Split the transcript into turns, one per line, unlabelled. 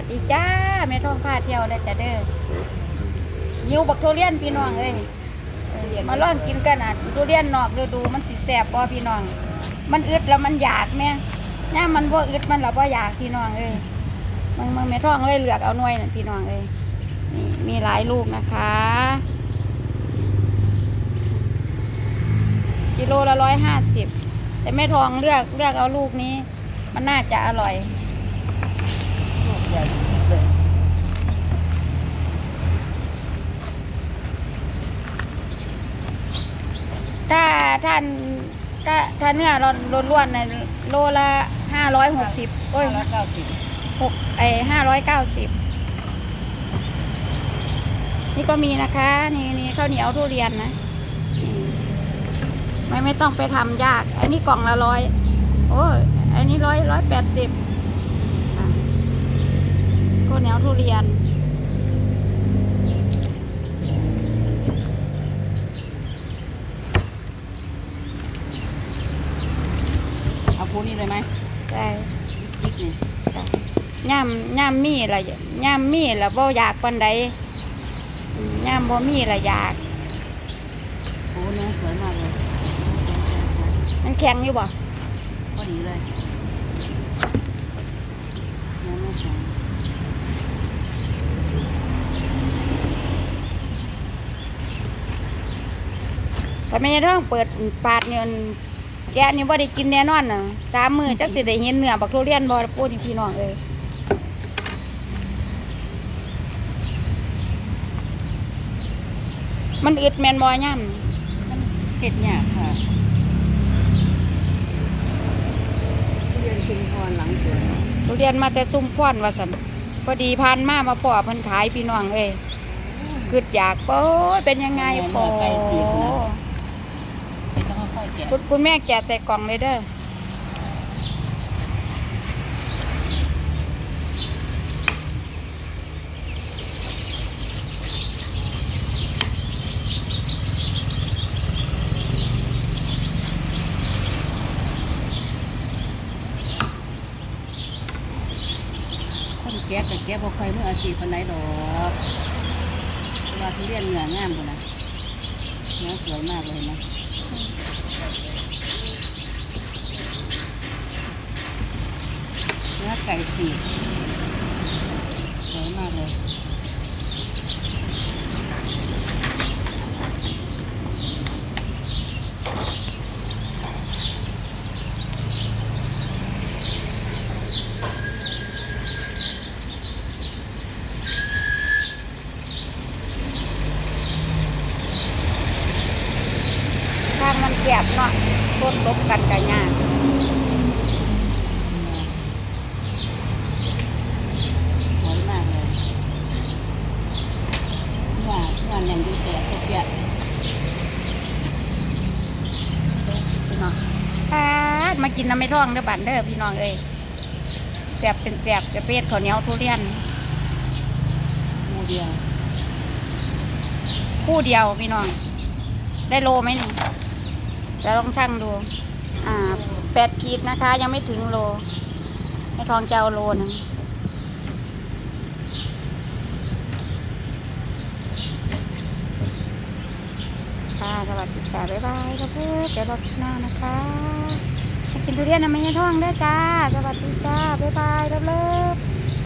วัสดีจ้าแม่ท้องพาเที่ยวแล้วจ้ะเด้อหิวบักทุเรียนพี่น้องเอ้ยมาลองกินกันอะทุเรียนนอกฤดูมันสิแซ่บบ่พี่น้อง มันอึดแล้วมันอยากแม่ย่ามันบ่อึดมันแล้วบ่อยากพี่น้องเอ้ยมึงมึงแม่ท้องเลยเลือกเอาหน่วยนั่นพี่น้องเอ้ยนี่มีหลายลูกนะคะกิโลละร้อยห้าสิบแต่แม่ทองเลือกเลือกเอาลูกนี้ มันน่าจะอร่อย
ลูกใหญ่เลย
ถ้าท่านถ้าถ้าเนื้อร้อนล้วนๆในยโลละห้าร้อยหกสิบโอ้ย
ร้อยเก้าสิบ
หกไอห้าร้อยเก้าสิบนี่ก็มีนะคะ นี่นี่ข้าวเหนียวทุเรียนนะนี่ไม่ไม่ต้องไปทำยาก อันนี้กล่องละร้อยโอ้ยอันนี้ร้อยร้อยแปดสิบข้าวเหนียวทุเรียน
เอาพู นี่เลยไหม
ได้
พริกนี่
ย่ำย่ำมีละย่ำมีละบ่อยากปันใดอืมย่ำบ่มีละอยาก
โอ้เนื้อสวยมากเลย
มันแข็งอยู่บ่
พอดีเลยเนื้อไม่แข็ง
ถ้าไม่ได้ต้องเปิดปาดเนี่ย แกะนี่บ่ได้กินแน่นอนน่ะสามมือจักสิได้เห็นเนื้อบักทุเรียนบ่พูดนี่พี่น้องเอ้ยมันอึดแม่นบ่ย่ำ
มันเผ็ดเนี่ยากค่ะทุเรียนชุมพรหลังสวน
ทุเรียนมาแต่ซุ่มพวนว่าซั่นพอดีผ่านมามาพ่อเพิ่นขายพี่น้องเอ้ยกึดอยากโอ้ยเป็นยังไงโอ้
ไม่ต้อง ค่อยๆแกะ
คุณคุณแม่แกะใส่กล่องเลยเด้อ
คนแกะแต่แกะบ่ค่อยมืออาชีพปานใดดอกเพราะว่าทุเรียนเนื้องามกว่านะเนื้อสวยมากเลยเห็นไหมเนื้อไก่สีสวยมากเลย
ทางมันแคบเนาะรถลบกันกันยาก
สวยมากเลยว่าว่าแหน่งดูแต่ตกเปียก
พี่น้องปาด มากินน้ำไม่ท้องเด้อบันเด้อพี่น้องเอ้ยแสบเป็นแสบจะเป็ดข้าวเหนียวทุเรียน
มูเดียว
คู่เดียวพี่น้อง ได้โลไหมนี่จะลองชั่งดู อ่าแปดขีดนะคะ ยังไม่ถึงโลไม่ทองจะเอาโลหนึงค่ะสวัสดีค่ะ บ๊ายบายครับเพื่อนเดี๋ยวรอบหน้านะคะมา กินทุเรียนนะไม่ใช่ท้องได้จ้า สวัสดีจ้า บ๊ายบายรับเลิฟ